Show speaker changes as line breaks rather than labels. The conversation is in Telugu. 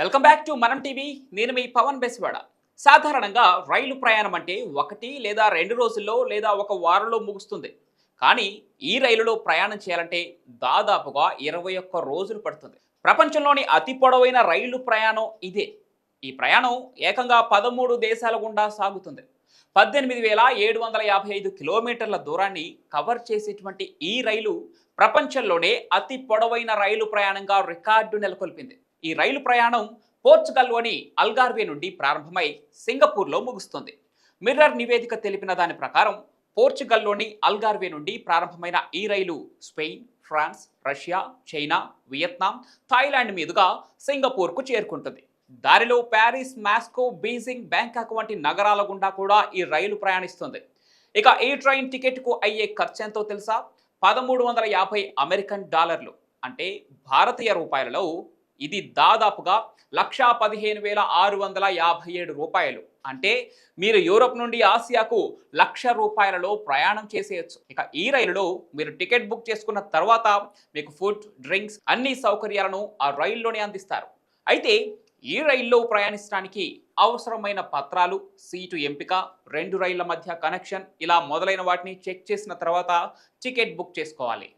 Welcome back to Manam TV. నేను మీ పవన్ బెస్వాడ. సాధారణంగా రైలు ప్రయాణం అంటే ఒకటి లేదా రెండు రోజుల్లో లేదా ఒక వారంలో ముగుస్తుంది. కానీ ఈ రైలులో ప్రయాణం చేయాలంటే దాదాపుగా ఇరవై ఒక్క రోజులు పడుతుంది. ప్రపంచంలోని అతి పొడవైన రైలు ప్రయాణం ఇదే. ఈ ప్రయాణం ఏకంగా పదమూడు దేశాల గుండా సాగుతుంది. పద్దెనిమిది వేల ఏడు వందల యాభై ఐదు కిలోమీటర్ల దూరాన్ని కవర్ చేసేటువంటి ఈ రైలు ప్రపంచంలోనే అతి పొడవైన రైలు ప్రయాణంగా రికార్డు నెలకొల్పింది. ఈ రైలు ప్రయాణం పోర్చుగల్లోని అల్గార్వే నుండి ప్రారంభమై సింగపూర్లో ముగుస్తుంది. మిర్రర్ నివేదిక తెలిపిన దాని ప్రకారం పోర్చుగల్లోని అల్గార్వే నుండి ప్రారంభమైన ఈ రైలు Spain France Russia China Vietnam Thailand మీదుగా సింగపూర్కు చేరుకుంటుంది. దారిలో ప్యారిస్ మాస్కో బీజింగ్ బ్యాంకాక్ వంటి నగరాల గుండా కూడా ఈ రైలు ప్రయాణిస్తుంది. ఇక ఈ ట్రైన్ టికెట్కు అయ్యే ఖర్చు ఎంతో తెలుసా? పదమూడు వందల యాభై అమెరికన్ డాలర్లు అంటే భారతీయ రూపాయలలో ఇది దాదాపుగా లక్షా పదిహేను వేల ఆరు వందల యాభై ఏడు రూపాయలు. అంటే మీరు యూరోప్ నుండి ఆసియాకు లక్ష రూపాయలలో ప్రయాణం చేసేయచ్చు. ఇక ఈ రైలులో మీరు టికెట్ బుక్ చేసుకున్న తర్వాత మీకు ఫుడ్ డ్రింక్స్ అన్ని సౌకర్యాలను ఆ రైల్లోనే అందిస్తారు. అయితే ఈ రైల్లో ప్రయాణించడానికి అవసరమైన పత్రాలు సీటు ఎంపిక రెండు రైళ్ళ మధ్య కనెక్షన్ ఇలా మొదలైన వాటిని చెక్ చేసిన తర్వాత టికెట్ బుక్ చేసుకోవాలి.